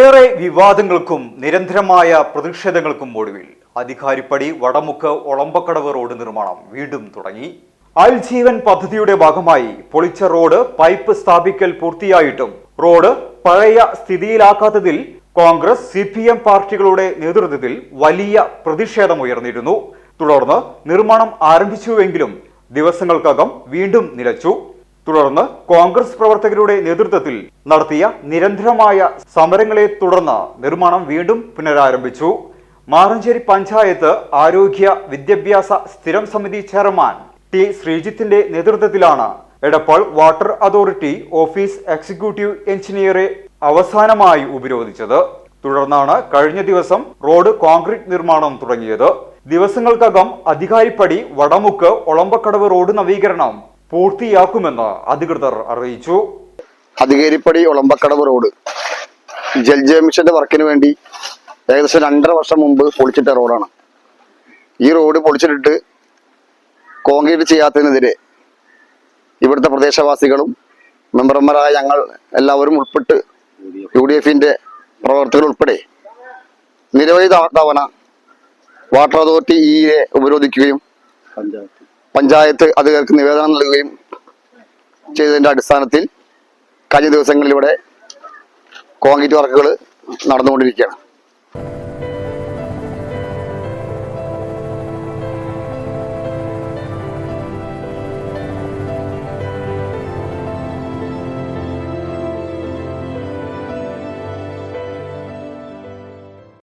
ഏറെ വിവാദങ്ങൾക്കും നിരന്തരമായ പ്രതിഷേധങ്ങൾക്കും ഒടുവിൽ അധികാരിപ്പടി വടമുക്ക് ഒളമ്പക്കടവ് റോഡ് നിർമ്മാണം വീണ്ടും തുടങ്ങി. അൽജീവൻ പദ്ധതിയുടെ ഭാഗമായി പൊളിച്ച റോഡ് പൈപ്പ് സ്ഥാപിക്കൽ പൂർത്തിയായിട്ടും റോഡ് പഴയ സ്ഥിതിയിലാക്കാത്തതിൽ കോൺഗ്രസ് സി പി എം പാർട്ടികളുടെ നേതൃത്വത്തിൽ വലിയ പ്രതിഷേധമുയർന്നിരുന്നു തുടർന്ന് നിർമ്മാണം ആരംഭിച്ചുവെങ്കിലും ദിവസങ്ങൾക്കകം വീണ്ടും നിലച്ചു. തുടർന്ന് കോൺഗ്രസ് പ്രവർത്തകരുടെ നേതൃത്വത്തിൽ നടത്തിയ നിരന്തരമായ സമരങ്ങളെ തുടർന്ന് നിർമ്മാണം വീണ്ടും പുനരാരംഭിച്ചു. മാറഞ്ചേരി പഞ്ചായത്ത് ആരോഗ്യ വിദ്യാഭ്യാസ സ്ഥിരം സമിതി ചെയർമാൻ ടി ശ്രീജിത്തിന്റെ നേതൃത്വത്തിലാണ് Edappal water authority office executive എഞ്ചിനീയറെ അവസാനമായി ഉപരോധിച്ചത്. തുടർന്നാണ് കഴിഞ്ഞ ദിവസം റോഡ് കോൺക്രീറ്റ് നിർമ്മാണം തുടങ്ങിയത്. ദിവസങ്ങൾക്കകം അധികാരിപ്പടി വടമുക്ക് ഒളമ്പക്കടവ് റോഡ് നവീകരണം പൂർത്തിയാക്കുമെന്ന് അധികൃതർ അറിയിച്ചു. അധികേരിപ്പടി ഒളമ്പക്കടവ് റോഡ്. ജൽജയ മിഷന്റെ വർക്കിന് വേണ്ടി ഏകദേശം രണ്ടര വർഷം മുമ്പ് പൊളിച്ചിട്ട റോഡാണ്. ഈ റോഡ് പൊളിച്ചിട്ടിട്ട് കോൺക്രീറ്റ് ചെയ്യാത്തതിനെതിരെ ഇവിടുത്തെ പ്രദേശവാസികളും മെമ്പർമാരായ ഞങ്ങൾ എല്ലാവരും ഉൾപ്പെട്ട് യു ഡി എഫിന്റെ പ്രവർത്തകർ ഉൾപ്പെടെ നിരവധി തവണ വാട്ടർ അതോറിറ്റി ഈയെ ഉപരോധിക്കുകയും പഞ്ചായത്ത് അധികൃതർക്ക് നിവേദനം നൽകുകയും ചെയ്തതിന്റെ അടിസ്ഥാനത്തിൽ കഴിഞ്ഞ ദിവസങ്ങളിൽ ഇവിടെ കോൺക്രീറ്റ് വർക്കുകൾ നടന്നുകൊണ്ടിരിക്കുകയാണ്.